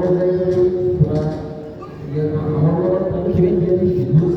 আমাদের আমার কথা কি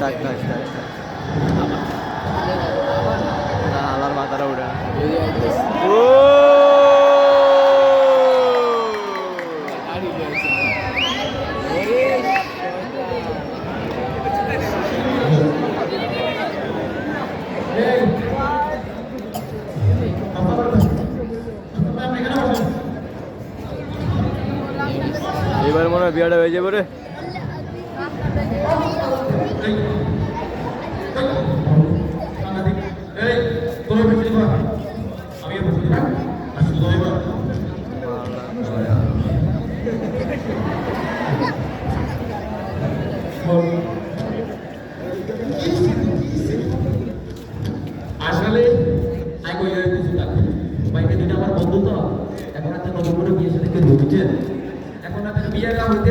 থাক থাক থাক থাক আলার মাথাটা উঠে ও এবার মনে হয় বিয়েটা হয়ে যাবে রে। আসলে আগে ওই কিছু থাকে বাইকে দিন আমার বন্ধু তো, এখন রাতে নতুন করে বিয়ে সাথে ঢুকছে? এখন হাতে বিয়েটা হইতে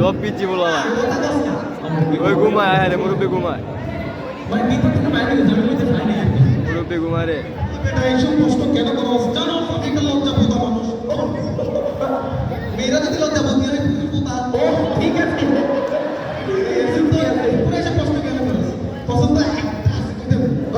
সব পিচি বলা ওই ঘুমায় হ্যাঁ রে মুরব্বী ঘুমায় মুরব্বী ঘুমায় রে এইসব প্রশ্ন কেন ঠিক আছে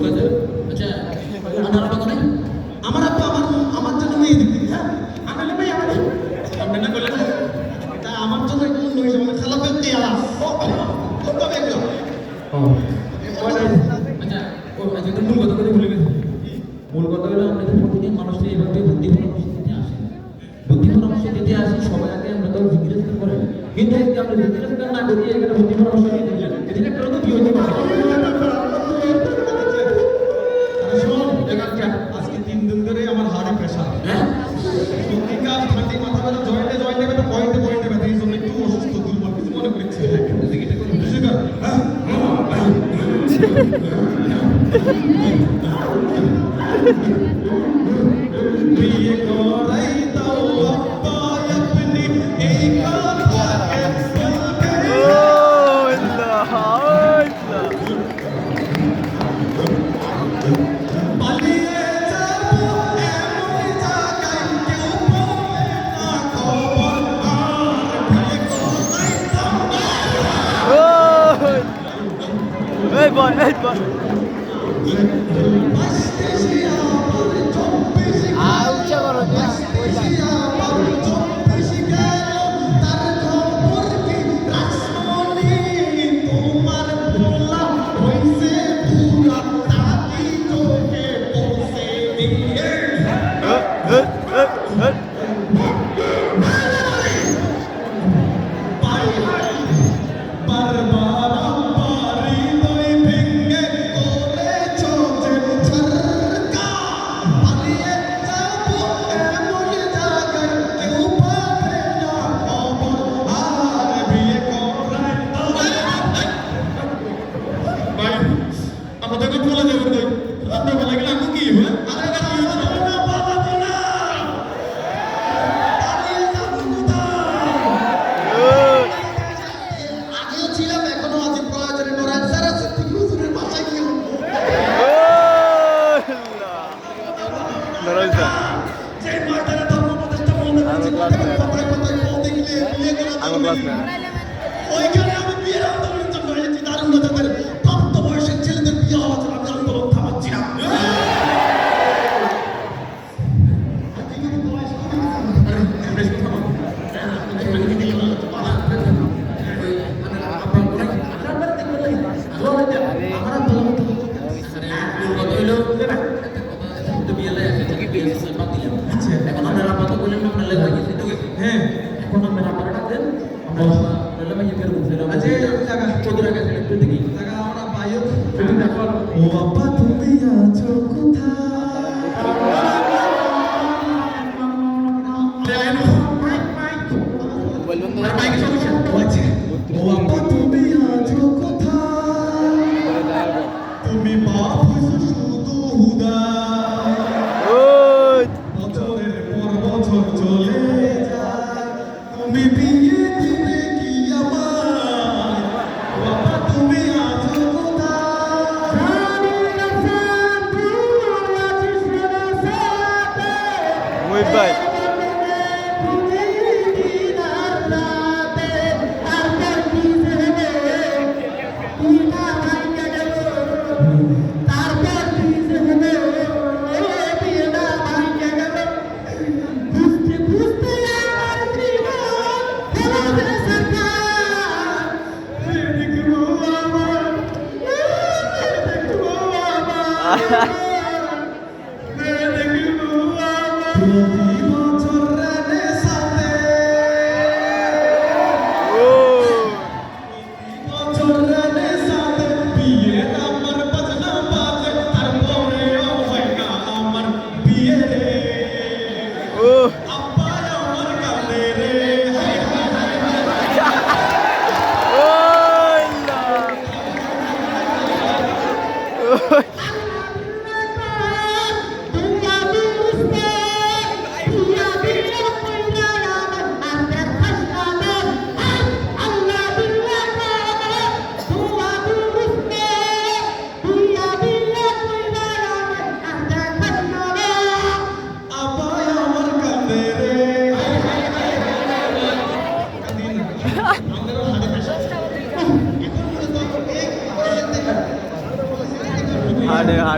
আচ্ছা, আমার আপা আমার আমার জন্য মেয়ে দিবি হ্যাঁ? আমি ভাই আমার আপনি না করলেন তা আমার জন্য একটু নই আমার খালা পেতে আলাস Alp var.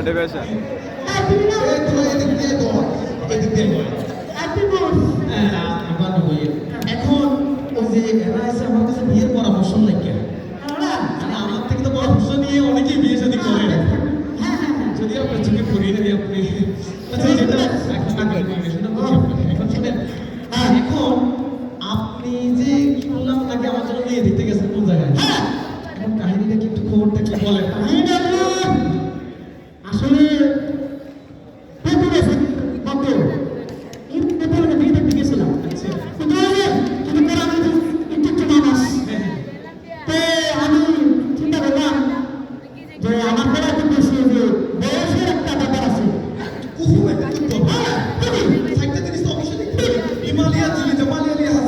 মোটিভেশন এখন যে আমার কাছে বিয়ের পরামর্শ পরামর্শ নিয়ে করে যদি আপনার চোখে পড়িয়ে আপনি আচ্ছা جمال علی